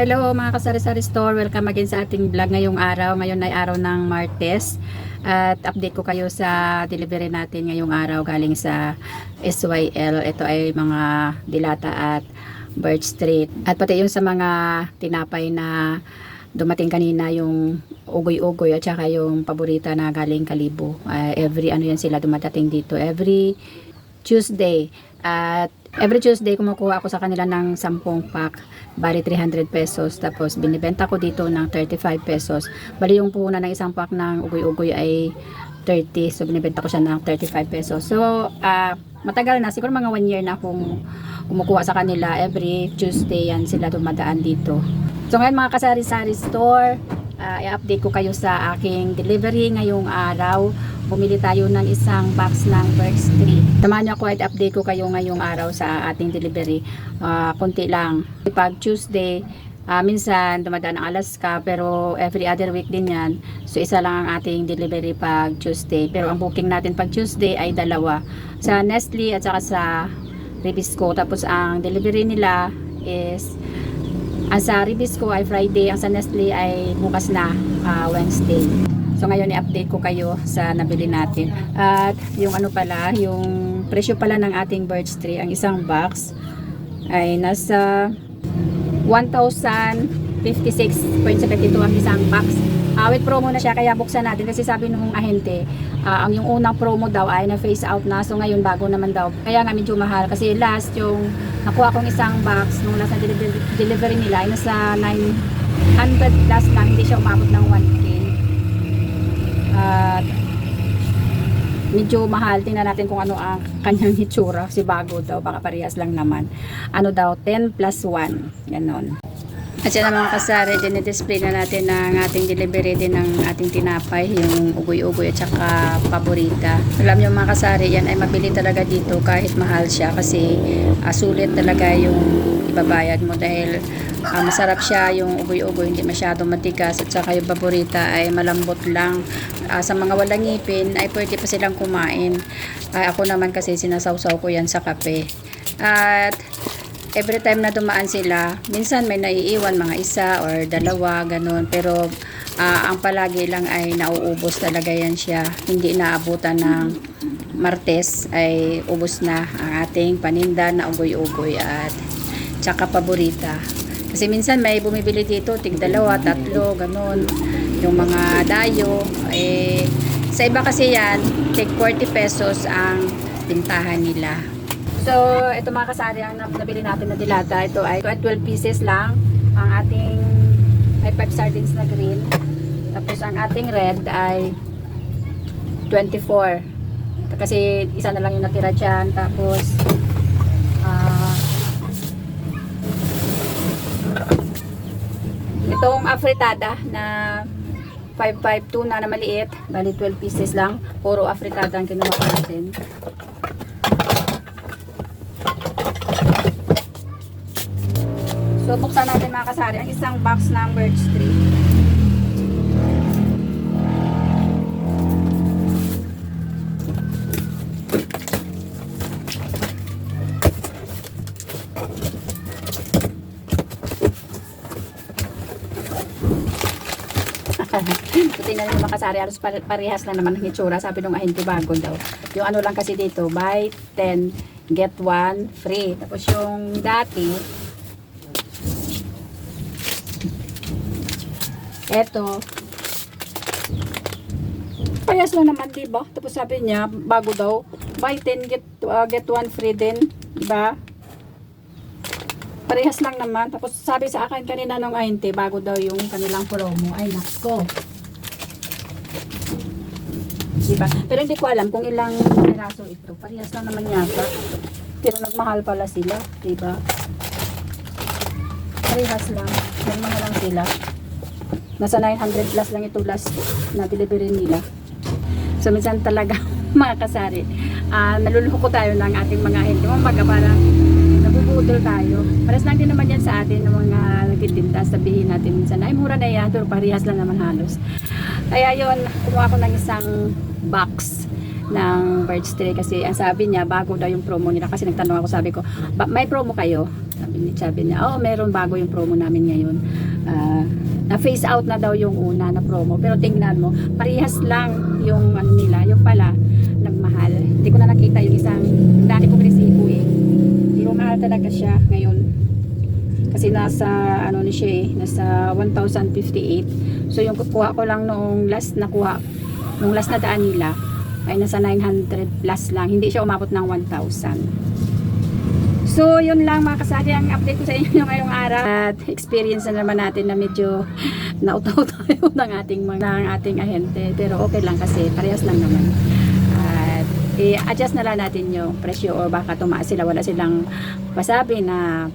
Hello mga kasari-sari store, welcome again sa ating vlog ngayong araw. Ngayon ay araw ng Martes at update ko kayo sa delivery natin ngayong araw galing sa SYL. Ito ay mga dilata at Birch Street. At pati yung sa mga tinapay na dumating kanina yung ugoy-ugoy at saka yung paborita na galing Kalibo. Ah, every ano yan sila dumadating dito. Every Tuesday. At every Tuesday kumukuha ako sa kanila ng 10 pack. Bali 300 pesos. Tapos binibenta ko dito ng 35 pesos. Bali yung puhunan ng isang pack ng ugoy-ugoy ay 30. So binibenta ko siya ng 35 pesos. So ah, matagal na. Siguro mga 1 year na akong kumukuha sa kanila. Every Tuesday yan sila dumadaan dito. So ngayon mga kasari-sari store, ah, i-update ko kayo sa aking delivery ngayong araw. Bumili tayo ng isang box ng Birch Tree. Samahan niyo ako at update ko kayo ngayong araw sa ating delivery. Ah, konti lang. Pag Tuesday, ah, minsan dumadaan ang Alaska pero every other week din yan. So isa lang ang ating delivery pag Tuesday. Pero ang booking natin pag Tuesday ay dalawa. Sa Nestle at saka sa Ribisco. Tapos ang delivery nila is ang sa Ribisco ay Friday, ang sa Nestle ay bukas na ah, Wednesday. So ngayon i-update ko kayo sa nabili natin. At yung ano pala, yung presyo pala ng ating birch tree, ang isang box ay nasa 1,056.72 ang isang box. Ah, with promo na siya kaya buksan natin kasi sabi nung ahente, ah, ang yung unang promo daw ay na face out na so ngayon bago naman daw. Kaya nga medyo mahal kasi last yung nakuha kong isang box nung last na delivery nila ay nasa 900 plus lang hindi siya umabot ng 1k. At medyo mahal. Tingnan natin kung ano ang kanyang hitsura. Si bago daw, baka parehas lang naman. Ano daw, 10 plus 1. Ganon. At yan ang mga kasari, dinidisplay na natin ang ating delivery din ng ating tinapay, yung ugoy-ugoy at saka paborita. Alam nyo mga kasari, yan ay mabili talaga dito kahit mahal siya kasi ah, sulit talaga yung ibabayad mo dahil ah, masarap siya yung ugoy-ugoy, hindi masyadong matigas at saka yung paborita ay malambot lang. Ah, sa mga walang ngipin ay pwede pa silang kumain. Ah, ako naman kasi sinasawsaw ko yan sa kape. At every time na dumaan sila, minsan may naiiwan mga isa or dalawa, ganun. Pero ah, ang palagi lang ay nauubos talaga yan siya. Hindi naabutan ng Martes ay ubos na ang ating paninda na ugoy-ugoy at tsaka paborita. Kasi minsan may bumibili dito, tig dalawa, tatlo, ganun. Yung mga dayo, eh, sa iba kasi yan, tig 40 pesos ang bintahan nila. So, ito mga kasari ang nab- nabili natin na dilata. Ito ay at 12 pieces lang. Ang ating ay 5 sardines na green. Tapos ang ating red ay 24. Kasi isa na lang yung natira dyan. Tapos, ah, itong afritada na 552 na na maliit. Bali 12 pieces lang. Puro afritada ang kinuha natin. So, buksan natin mga kasari ang isang box birch tree. so, tingnan nyo mga kasari, parehas lang naman ang itsura. Sabi nung ahente bago daw. Yung ano lang kasi dito, buy 10, get 1 free. Tapos yung dati, Eto. Parehas lang naman, di ba? Tapos sabi niya, bago daw, buy 10, get, uh, get 1 free din. Di ba? Parehas lang naman. Tapos sabi sa akin kanina nung ahente, bago daw yung kanilang promo. Ay, nako. Di ba? Pero hindi ko alam kung ilang piraso ito. Parehas lang naman yata. Pero nagmahal pala sila. Di ba? Parehas lang. Nagmahal lang sila. Nasa 900 plus lang ito last na delivery nila. So minsan talaga mga kasari, ah naluloko tayo ng ating mga hindi. Mga parang nabubudol tayo. Pares lang din naman yan sa atin ng mga nagtitinda. Sabihin natin minsan, ay mura na yan, pero parehas lang naman halos. Kaya yun, kumuha ko ng isang box ng birch tree kasi ang sabi niya bago daw yung promo nila kasi nagtanong ako sabi ko "Ba- may promo kayo sabi ni- sabi niya, oh, meron bago yung promo namin ngayon. Ah, na-phase out na daw yung una na promo. Pero tingnan mo, parehas lang yung ano nila, yung pala, nagmahal. Hindi ko na nakita yung isang, dati kong resibo eh. Pero mahal talaga siya ngayon. Kasi nasa, ano ni siya eh, nasa 1,058. So yung kukuha ko lang noong last nakuha, nung last na daan nila, ay nasa 900 plus lang. Hindi siya umabot ng 1,000. So, yun lang mga kasari ang update ko sa inyo ngayong araw. At experience na naman natin na medyo nautaw tayo ng ating, mga- ng ating ahente. Pero okay lang kasi parehas lang naman. At i-adjust na lang natin yung presyo or baka tumaas sila. Wala silang pasabi na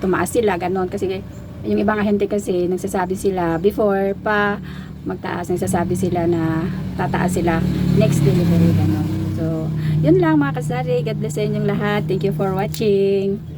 tumaas sila. Ganon. Kasi yung ibang ahente kasi nagsasabi sila before pa magtaas. Nagsasabi sila na tataas sila next delivery. Ganon. So, yun lang mga kasari. God bless sa inyong lahat. Thank you for watching.